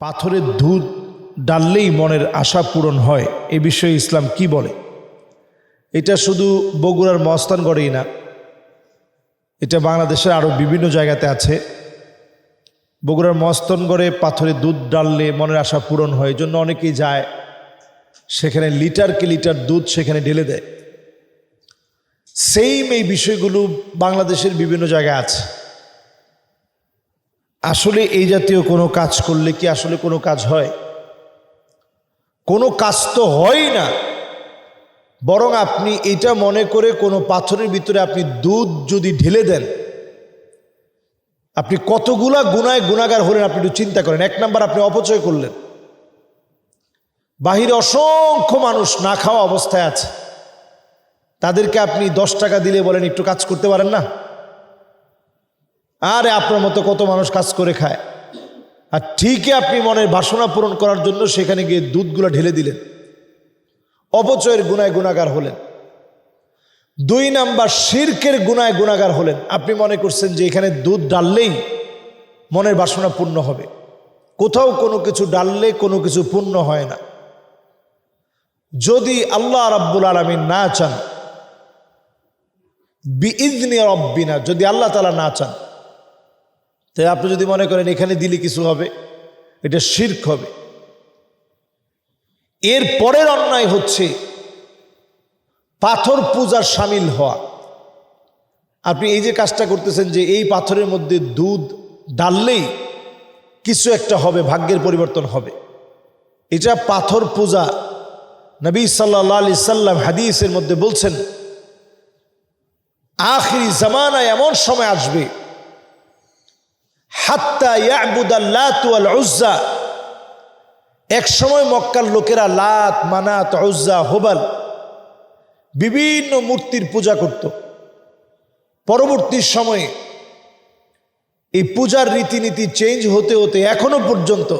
পাথরের দুধ ডাললেই মনের আশা পূরণ হয়। এ বিষয়ে ইসলাম কি বলে? এটা শুধু বগুড়ার মস্তানগড়েই না, এটা বাংলাদেশের আরও বিভিন্ন জায়গাতে আছে। বগুড়ার মস্তনগড়ে পাথরে দুধ ডাললে মনের আশা পূরণ হয় জন্য অনেকেই যায়। সেখানে লিটারকে লিটার দুধ সেখানে ঢেলে দেয়। সেইম এই বিষয়গুলো বাংলাদেশের বিভিন্ন জায়গায় আছে। আসলে এই জাতীয় কোনো কাজ করলে কি আসলে কোনো কাজ হয়? কোনো কাজ তো হয় না। বরং আপনি এটা মনে করে কোনো পাথরের ভিতরে আপনি দুধ যদি ঢেলে দেন, আপনি কতগুলা গুনায় গুণাগার হলেন আপনি একটু চিন্তা করেন। এক নাম্বার আপনি অপচয় করলেন। বাহিরে অসংখ্য মানুষ না খাওয়া অবস্থায় আছে। তাদেরকে আপনি দশ টাকা দিলে বলেন, একটু কাজ করতে পারেন না? আরে আপনার মতো কত মানুষ কাজ করে খায়। আর ঠিকই আপনি মনের বাসনা পূরণ করার জন্য সেখানে গিয়ে দুধগুলো ঢেলে দিলেন। অপচয়ের গুনায় গুণাগার হলেন। দুই নাম্বার, শির্কের গুনায় গুণাগার হলেন। আপনি মনে করছেন যে এখানে দুধ ডাললেই মনের বাসনা পূর্ণ হবে। কোথাও কোনো কিছু ডাললে কোনো কিছু পূর্ণ হয় না। যদি আল্লাহ রাব্বুল আলমিন না চান বিইজনি রব্বিনা, যদি আল্লাহ তালা না চান তাই আপনি যদি মনে করেন এখানে দিলে কিছু হবে, এটা শির্ক হবে। এর পরের অন্যায় হচ্ছে পাথর পূজার সামিল হওয়া। আপনি এই যে কাজটা করতেছেন যে এই পাথরের মধ্যে দুধ ডাললেই কিছু একটা হবে, ভাগ্যের পরিবর্তন হবে। এটা পাথর পূজা। নবী সাল্লাহ আলি সাল্লাম হাদিসের মধ্যে বলছেন, আখিরি জামানায় এমন সময় আসবে এক সময় মক্কার লোকেরা লাত, মানাত, উজ্জা, হোবাল বিভিন্ন মূর্তির পূজা করত। পরবর্তী সময়ে এই পূজার রীতিনীতি চেঞ্জ হতে হতে এখনও পর্যন্ত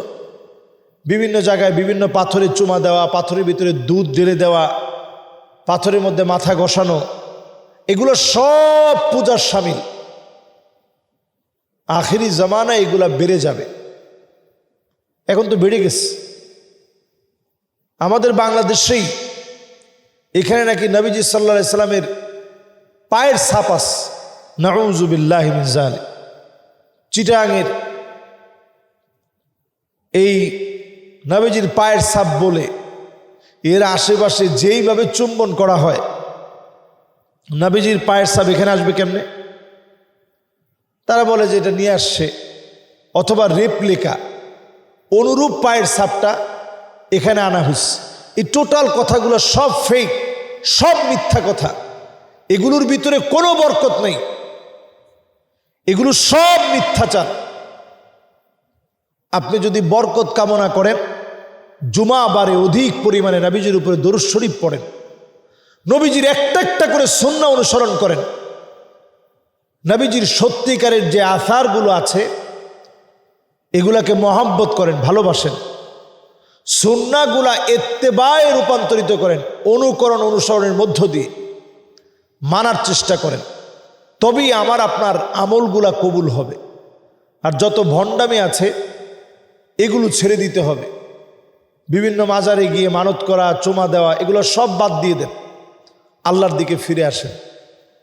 বিভিন্ন জায়গায় বিভিন্ন পাথরের চুমা দেওয়া, পাথরের ভিতরে দুধ ঢেলে দেওয়া, পাথরের মধ্যে মাথা ঘষানো, এগুলো সব পূজার সামিল। আখেরি জামানা এগুলা বেড়ে যাবে। এখন তো বেড়ে গেছে। আমাদের বাংলাদেশেই এখানে নাকি নবীজি সাল্লা সাল্লামের পায়ের সাপাস নাউজুবিল্লাহ মিজাল চিটাঙের এই নবীজির পায়ের সাপ বলে এর আশেপাশে যেইভাবে চুম্বন করা হয়, নবীজির পায়ের সাপ এখানে আসবে কেমনে? তারা বলে যে এটা নিয়ে আসছে। অথবা রেপ্লিকা অনুরূপ পায়ের সাপটা এখানে আনা হয়েছে। এই টোটাল কথাগুলো সব ফেক সব মিথ্যা কথা। এগুলোর ভিতরে কোনো বরকত নেই। এগুলো সব মিথ্যাচার। আপনি যদি বরকত কামনা করেন, জুমা বারে অধিক পরিমাণে নবীজির উপরে দরুদ শরীফ পড়েন। নবীজির একটা একটা করে সন্না অনুসরণ করেন। নবীজির সত্যিকারের যে আসারগুলো আছে, এগুলাকে মহাব্বত করেন, ভালোবাসেন। সুন্নাগুলা এত্তেবায় রূপান্তরিত করেন, অনুকরণ অনুসরণের মধ্য দিয়ে মানার চেষ্টা করেন। তবেই আমার, আপনার আমলগুলা কবুল হবে। আর যত ভণ্ডামি আছে, এগুলো ছেড়ে দিতে হবে। বিভিন্ন মাজারে গিয়ে মানত করা, চুমা দেওয়া, এগুলো সব বাদ দিয়ে দেন। আল্লাহর দিকে ফিরে আসেন।